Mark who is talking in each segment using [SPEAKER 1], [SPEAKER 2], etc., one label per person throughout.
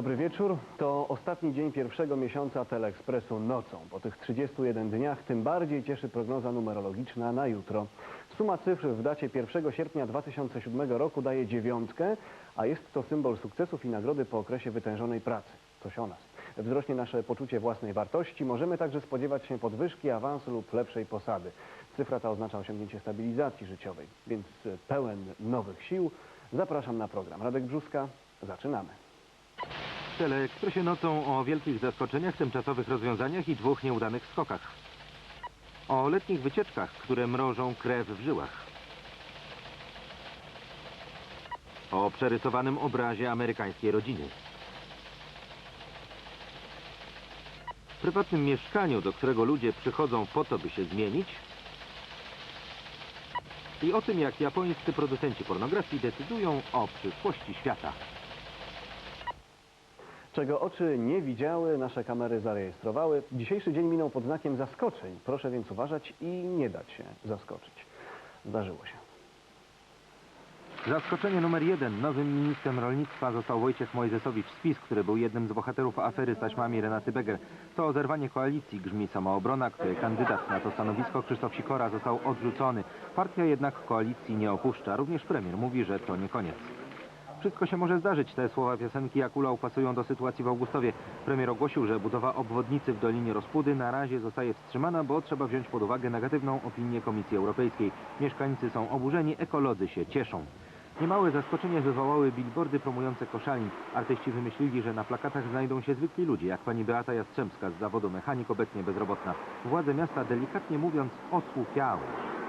[SPEAKER 1] Dobry wieczór. To ostatni dzień pierwszego miesiąca Teleekspresu nocą. Po tych 31 dniach tym bardziej cieszy prognoza numerologiczna na jutro. Suma cyfr w dacie 1 sierpnia 2007 roku daje dziewiątkę, a jest to symbol sukcesów i nagrody po okresie wytężonej pracy. Coś o nas. Wzrośnie nasze poczucie własnej wartości. Możemy także spodziewać się podwyżki, awansu lub lepszej posady. Cyfra ta oznacza osiągnięcie stabilizacji życiowej, więc pełen nowych sił. Zapraszam na program. Radek Brzuska, zaczynamy.
[SPEAKER 2] W Teleekspresie nocą o wielkich zaskoczeniach, tymczasowych rozwiązaniach i dwóch nieudanych skokach. O letnich wycieczkach, które mrożą krew w żyłach. O przerysowanym obrazie amerykańskiej rodziny. Prywatnym mieszkaniu, do którego ludzie przychodzą po to, by się zmienić. I o tym, jak japońscy producenci pornografii decydują o przyszłości świata.
[SPEAKER 1] Czego oczy nie widziały, nasze kamery zarejestrowały. Dzisiejszy dzień minął pod znakiem zaskoczeń. Proszę więc uważać i nie dać się zaskoczyć. Zdarzyło się.
[SPEAKER 2] Zaskoczenie numer jeden. Nowym ministrem rolnictwa został Wojciech Mojzesowicz Spis, który był jednym z bohaterów afery z taśmami Renaty Beger. To o zerwanie koalicji grzmi samoobrona, której kandydat na to stanowisko Krzysztof Sikora został odrzucony. Partia jednak koalicji nie opuszcza. Również premier mówi, że to nie koniec. Wszystko się może zdarzyć. Te słowa piosenki Jakula pasują do sytuacji w Augustowie. Premier ogłosił, że budowa obwodnicy w Dolinie Rozpudy na razie zostaje wstrzymana, bo trzeba wziąć pod uwagę negatywną opinię Komisji Europejskiej. Mieszkańcy są oburzeni, ekolodzy się cieszą. Niemałe zaskoczenie wywołały billboardy promujące koszalin. Artyści wymyślili, że na plakatach znajdą się zwykli ludzie, jak pani Beata Jastrzębska z zawodu mechanik, obecnie bezrobotna. Władze miasta, delikatnie mówiąc, osłupiały.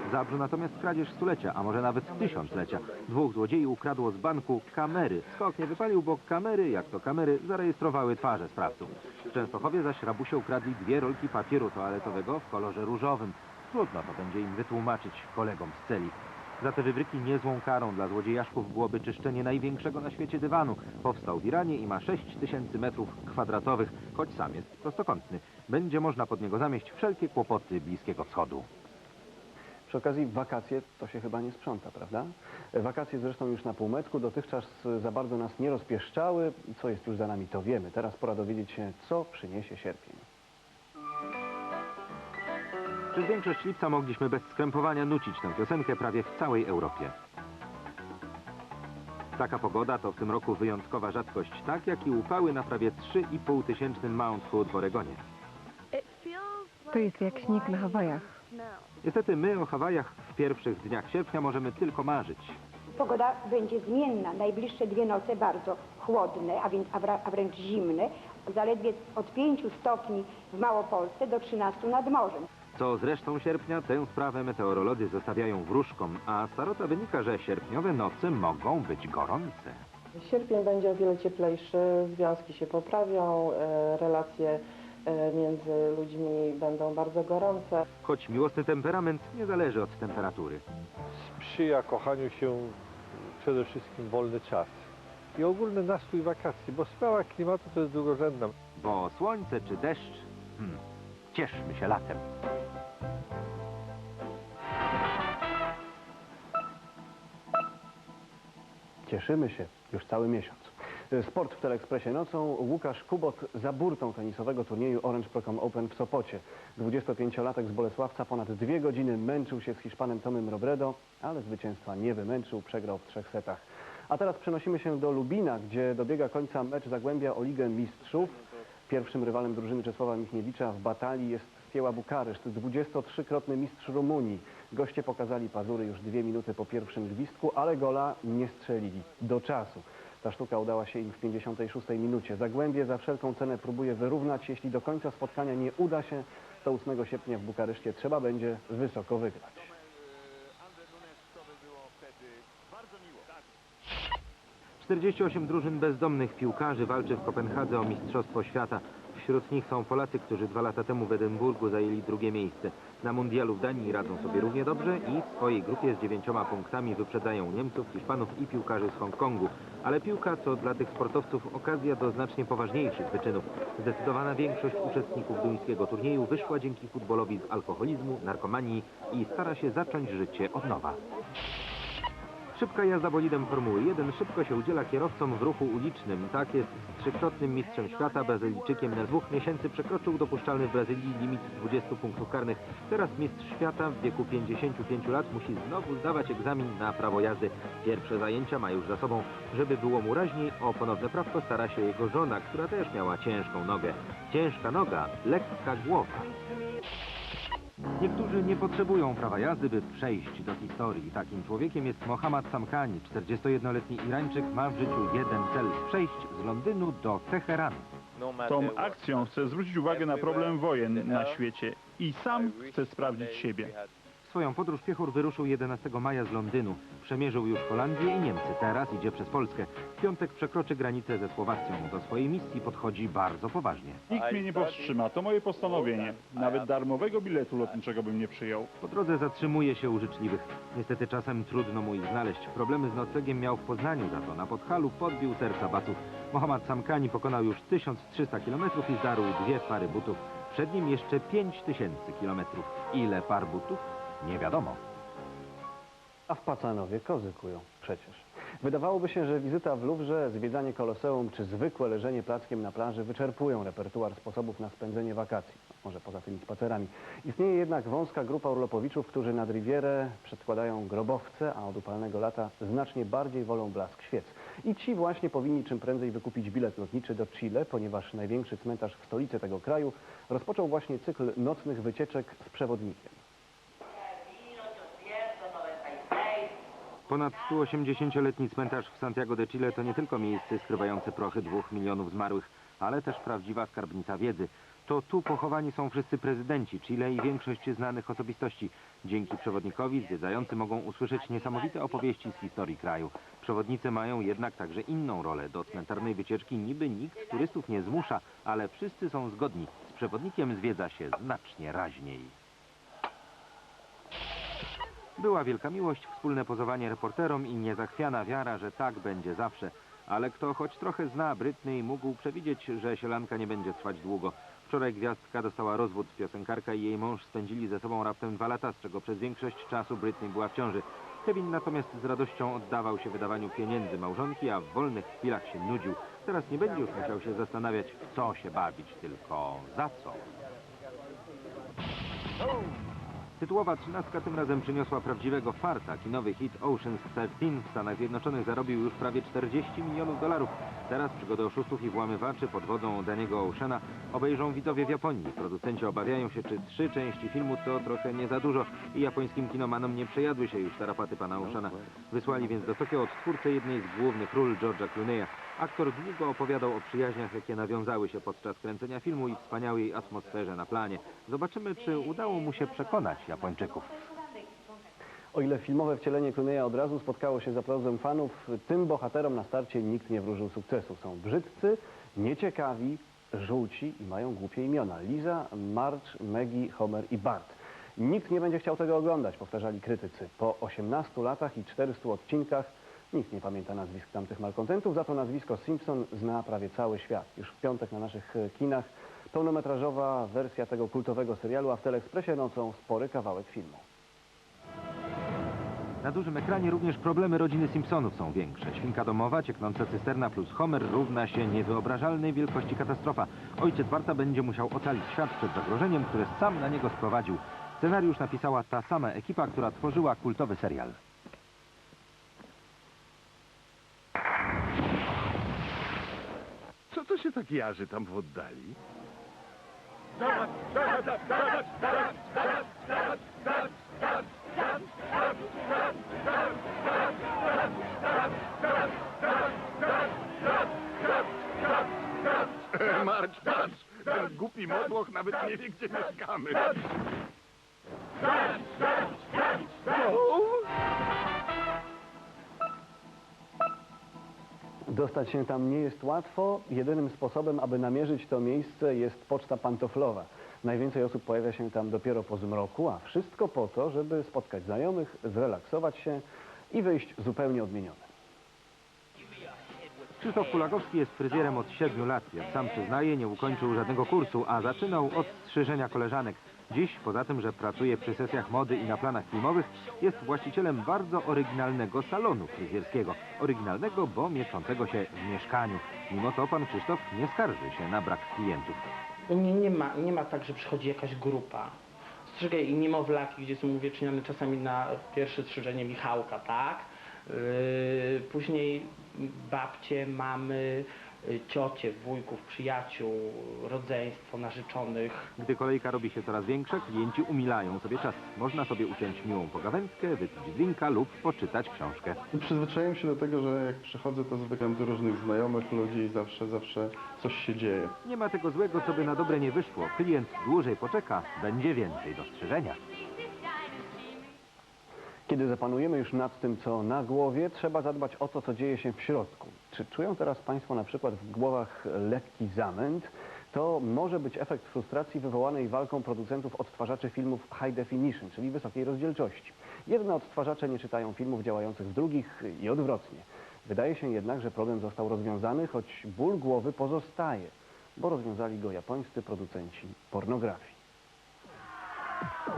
[SPEAKER 2] W Zabrzu natomiast kradzież stulecia, a może nawet tysiąclecia. Dwóch złodziei ukradło z banku kamery. Skok nie wypalił, bo kamery, jak to kamery, zarejestrowały twarze sprawców. W Częstochowie zaś rabusie ukradli dwie rolki papieru toaletowego w kolorze różowym. Trudno to będzie im wytłumaczyć kolegom z celi. Za te wybryki niezłą karą dla złodziejaszków byłoby czyszczenie największego na świecie dywanu. Powstał w Iranie i ma 6 tysięcy metrów kwadratowych, choć sam jest prostokątny. Będzie można pod niego zamieść wszelkie kłopoty Bliskiego Wschodu.
[SPEAKER 1] Przy okazji wakacje to się chyba nie sprząta, prawda? Wakacje zresztą już na półmetku dotychczas za bardzo nas nie rozpieszczały. Co jest już za nami, to wiemy. Teraz pora dowiedzieć się, co przyniesie sierpień.
[SPEAKER 2] Przez większość lipca mogliśmy bez skrępowania nucić tę piosenkę prawie w całej Europie. Taka pogoda to w tym roku wyjątkowa rzadkość, tak jak i upały na prawie 3,5 tysięcznym Mount Hood w Oregonie.
[SPEAKER 3] To jest jak śnieg na Hawajach.
[SPEAKER 2] Niestety my o Hawajach w pierwszych dniach sierpnia możemy tylko marzyć.
[SPEAKER 4] Pogoda będzie zmienna. Najbliższe dwie noce bardzo chłodne, a więc a, wra- a wręcz zimne. Zaledwie od 5 stopni w Małopolsce do 13 nad morzem.
[SPEAKER 2] Co z resztą sierpnia, tę sprawę meteorolodzy zostawiają wróżką, a starota wynika, że sierpniowe noce mogą być gorące.
[SPEAKER 5] Sierpień będzie o wiele cieplejszy, związki się poprawią, e, relacje e, między ludźmi będą bardzo gorące.
[SPEAKER 2] Choć miłosny temperament nie zależy od temperatury.
[SPEAKER 6] sprzyja kochaniu się przede wszystkim wolny czas i ogólny nastrój wakacji, bo sprawa klimatu to jest drugorzędna.
[SPEAKER 2] Bo słońce czy deszcz, hmm, cieszmy się latem.
[SPEAKER 1] Cieszymy się już cały miesiąc. Sport w Teleekspresie nocą. Łukasz Kubot za burtą tenisowego turnieju Orange Procom Open w Sopocie. 25-latek z Bolesławca ponad dwie godziny męczył się z Hiszpanem Tomem Robredo, ale zwycięstwa nie wymęczył, przegrał w trzech setach. A teraz przenosimy się do Lubina, gdzie dobiega końca mecz Zagłębia o Ligę Mistrzów. Pierwszym rywalem drużyny Czesława Michniewicza w batalii jest Fieła Bukaryszt, 23-krotny mistrz Rumunii. Goście pokazali pazury już dwie minuty po pierwszym gwizdku, ale gola nie strzelili do czasu. Ta sztuka udała się im w 56 minucie. Zagłębie za wszelką cenę próbuje wyrównać. Jeśli do końca spotkania nie uda się, to 8 sierpnia w Bukareszcie trzeba będzie wysoko wygrać.
[SPEAKER 2] 48 drużyn bezdomnych piłkarzy walczy w Kopenhadze o Mistrzostwo Świata. Wśród nich są Polacy, którzy dwa lata temu w Edynburgu zajęli drugie miejsce. Na mundialu w Danii radzą sobie równie dobrze i w swojej grupie z dziewięcioma punktami wyprzedzają Niemców, Hiszpanów i piłkarzy z Hongkongu. Ale piłka to dla tych sportowców okazja do znacznie poważniejszych wyczynów. Zdecydowana większość uczestników duńskiego turnieju wyszła dzięki futbolowi z alkoholizmu, narkomanii i stara się zacząć życie od nowa. Szybka jazda bolidem Formuły 1 szybko się udziela kierowcom w ruchu ulicznym. Tak jest z trzykrotnym mistrzem świata, Brazylijczykiem na dwóch miesięcy przekroczył dopuszczalny w Brazylii limit 20 punktów karnych. Teraz mistrz świata w wieku 55 lat musi znowu zdawać egzamin na prawo jazdy. Pierwsze zajęcia ma już za sobą. Żeby było mu raźniej, o ponowne prawko stara się jego żona, która też miała ciężką nogę. Ciężka noga, lekka głowa. Niektórzy nie potrzebują prawa jazdy, by przejść do historii. Takim człowiekiem jest Mohammad Samkani. 41-letni Irańczyk ma w życiu jeden cel – przejść z Londynu do Teheranu.
[SPEAKER 7] Tą akcją chcę zwrócić uwagę na problem wojen na świecie i sam chcę sprawdzić siebie.
[SPEAKER 2] Swoją podróż Piechur wyruszył 11 maja z Londynu. Przemierzył już Holandię i Niemcy. Teraz idzie przez Polskę. W piątek przekroczy granicę ze Słowacją. Do swojej misji podchodzi bardzo poważnie.
[SPEAKER 7] Nikt mnie nie powstrzyma, to moje postanowienie. Nawet darmowego biletu lotniczego bym nie przyjął.
[SPEAKER 2] Po drodze zatrzymuje się u życzliwych. Niestety czasem trudno mu ich znaleźć. Problemy z noclegiem miał w Poznaniu, za to na Podhalu podbił serca Baców. Mohammad Samkani pokonał już 1300 km i zdarł dwie pary butów. Przed nim jeszcze 5000 km. Ile par butów? Nie wiadomo.
[SPEAKER 1] A w Pacanowie kozy kują przecież. Wydawałoby się, że wizyta w Luwrze, zwiedzanie koloseum czy zwykłe leżenie plackiem na plaży wyczerpują repertuar sposobów na spędzenie wakacji. Może poza tymi spacerami. Istnieje jednak wąska grupa urlopowiczów, którzy nad Rivierę przedkładają grobowce, a od upalnego lata znacznie bardziej wolą blask świec. I ci właśnie powinni czym prędzej wykupić bilet lotniczy do Chile, ponieważ największy cmentarz w stolicy tego kraju rozpoczął właśnie cykl nocnych wycieczek z przewodnikiem.
[SPEAKER 2] Ponad 180-letni cmentarz w Santiago de Chile to nie tylko miejsce skrywające prochy dwóch milionów zmarłych, ale też prawdziwa skarbnica wiedzy. To tu pochowani są wszyscy prezydenci Chile i większość znanych osobistości. Dzięki przewodnikowi zwiedzający mogą usłyszeć niesamowite opowieści z historii kraju. Przewodnicy mają jednak także inną rolę. Do cmentarnej wycieczki niby nikt turystów nie zmusza, ale wszyscy są zgodni. Z przewodnikiem zwiedza się znacznie raźniej. Była wielka miłość, wspólne pozowanie reporterom i niezachwiana wiara, że tak będzie zawsze. Ale kto choć trochę zna Brytnej, mógł przewidzieć, że sielanka nie będzie trwać długo. Wczoraj gwiazdka dostała rozwód. Piosenkarka i jej mąż spędzili ze sobą raptem dwa lata, z czego przez większość czasu Britney była w ciąży. Kevin natomiast z radością oddawał się wydawaniu pieniędzy małżonki, a w wolnych chwilach się nudził. Teraz nie będzie już musiał się zastanawiać, w co się bawić, tylko za co. Tytułowa trzynastka tym razem przyniosła prawdziwego farta. Kinowy hit Ocean's 13 w Stanach Zjednoczonych zarobił już prawie 40 milionów dolarów. Teraz przygodę oszustów i włamywaczy pod wodą Daniego Oceana obejrzą widzowie w Japonii. Producenci obawiają się, czy trzy części filmu to trochę nie za dużo i japońskim kinomanom nie przejadły się już tarapaty pana Oceana. Wysłali więc do Tokio odtwórcę jednej z głównych ról George'a Clooney'a. Aktor długo opowiadał o przyjaźniach, jakie nawiązały się podczas kręcenia filmu i wspaniałej atmosferze na planie. Zobaczymy, czy udało mu się przekonać Japończyków.
[SPEAKER 1] O ile filmowe wcielenie Clooney'a od razu spotkało się z aplauzem fanów, tym bohaterom na starcie nikt nie wróżył sukcesu. Są brzydcy, nieciekawi, żółci i mają głupie imiona. Liza, Marge, Maggie, Homer i Bart. Nikt nie będzie chciał tego oglądać, powtarzali krytycy. Po 18 latach i 400 odcinkach nikt nie pamięta nazwisk tamtych malkontentów, za to nazwisko Simpson zna prawie cały świat. Już w piątek na naszych e, kinach pełnometrażowa wersja tego kultowego serialu, a w Teleekspresie nocą spory kawałek filmu.
[SPEAKER 2] Na dużym ekranie również problemy rodziny Simpsonów są większe. Świnka domowa, cieknąca cysterna plus Homer równa się niewyobrażalnej wielkości katastrofa. Ojciec Barta będzie musiał ocalić świat przed zagrożeniem, które sam na niego sprowadził. Scenariusz napisała ta sama ekipa, która tworzyła kultowy serial.
[SPEAKER 8] Co to się tak jarzy tam w oddali? Marcz, patrz! Ten głupi modłoch nawet nie wie, gdzie mieszkamy.
[SPEAKER 1] Dostać się tam nie jest łatwo. Jedynym sposobem, aby namierzyć to miejsce jest poczta pantoflowa. Najwięcej osób pojawia się tam dopiero po zmroku, a wszystko po to, żeby spotkać znajomych, zrelaksować się i wyjść zupełnie odmieniony.
[SPEAKER 2] Krzysztof Kulakowski jest fryzjerem od 7 lat. Jak sam przyznaje, nie ukończył żadnego kursu, a zaczynał od strzyżenia koleżanek. Dziś, poza tym, że pracuje przy sesjach mody i na planach filmowych, jest właścicielem bardzo oryginalnego salonu fryzjerskiego. Oryginalnego, bo mieszczącego się w mieszkaniu. Mimo to pan Krzysztof nie skarży się na brak klientów.
[SPEAKER 9] Nie, nie, ma, nie ma tak, że przychodzi jakaś grupa. Strzyga i niemowlaki, gdzie są uwiecznione czasami na pierwsze strzyżenie Michałka, tak? Yy, później babcie, mamy, ciocie, wujków, przyjaciół, rodzeństwo, narzeczonych.
[SPEAKER 2] Gdy kolejka robi się coraz większa, klienci umilają sobie czas. Można sobie uciąć miłą pogawędkę, wypić drinka lub poczytać książkę.
[SPEAKER 10] Przyzwyczaiłem się do tego, że jak przychodzę, to zwykle do różnych znajomych ludzi i zawsze, zawsze coś się dzieje.
[SPEAKER 2] Nie ma tego złego, co by na dobre nie wyszło. Klient dłużej poczeka, będzie więcej do strzyżenia.
[SPEAKER 1] Kiedy zapanujemy już nad tym, co na głowie, trzeba zadbać o to, co dzieje się w środku. Czy czują teraz Państwo na przykład w głowach lekki zamęt? To może być efekt frustracji wywołanej walką producentów odtwarzaczy filmów high definition, czyli wysokiej rozdzielczości. Jedne odtwarzacze nie czytają filmów działających w drugich i odwrotnie. Wydaje się jednak, że problem został rozwiązany, choć ból głowy pozostaje, bo rozwiązali go japońscy producenci pornografii.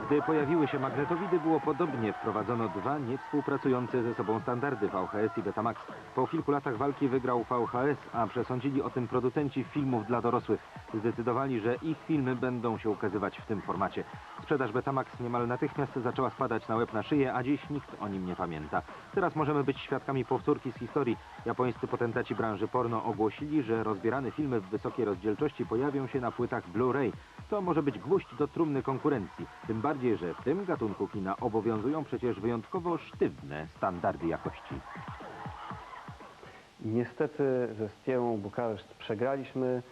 [SPEAKER 2] Gdy pojawiły się magnetowidy, było podobnie. Wprowadzono dwa niewspółpracujące ze sobą standardy VHS i Betamax. Po kilku latach walki wygrał VHS, a przesądzili o tym producenci filmów dla dorosłych. Zdecydowali, że ich filmy będą się ukazywać w tym formacie. Sprzedaż Betamax niemal natychmiast zaczęła spadać na łeb na szyję, a dziś nikt o nim nie pamięta. Teraz możemy być świadkami powtórki z historii. Japońscy potentaci branży porno ogłosili, że rozbierane filmy w wysokiej rozdzielczości pojawią się na płytach Blu-ray. To może być gwóźdź do trumny konkurencji. Tym bardziej, że w tym gatunku kina obowiązują przecież wyjątkowo sztywne standardy jakości.
[SPEAKER 1] Niestety ze Stią Bukareszt przegraliśmy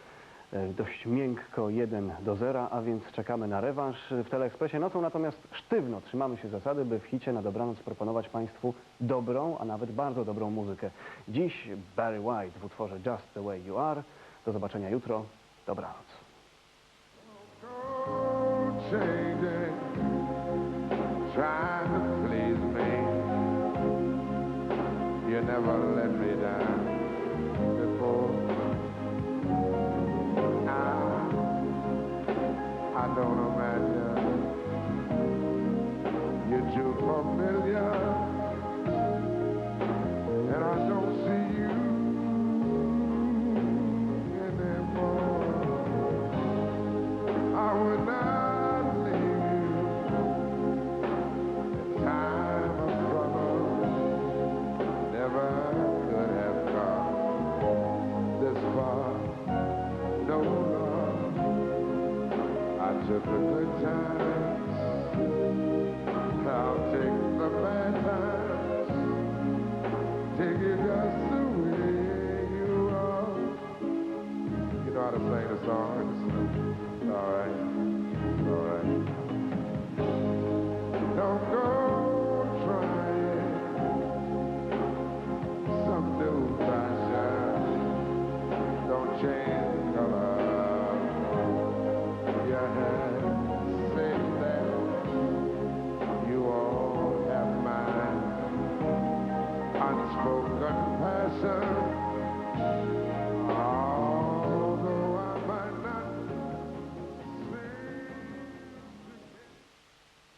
[SPEAKER 1] e, dość miękko 1 do 0, a więc czekamy na rewanż w Teleekspresie nocą, natomiast sztywno trzymamy się zasady, by w hicie na dobranoc proponować Państwu dobrą, a nawet bardzo dobrą muzykę. Dziś Barry White w utworze Just the Way You Are. Do zobaczenia jutro. Dobranoc.
[SPEAKER 11] Changing, trying to please me. You never let me down before. I, I don't imagine Took the good times. I'll take the bad times. Take you just the way you are. You know how to sing the songs. All right. All right. Don't go trying some new fashion. Don't change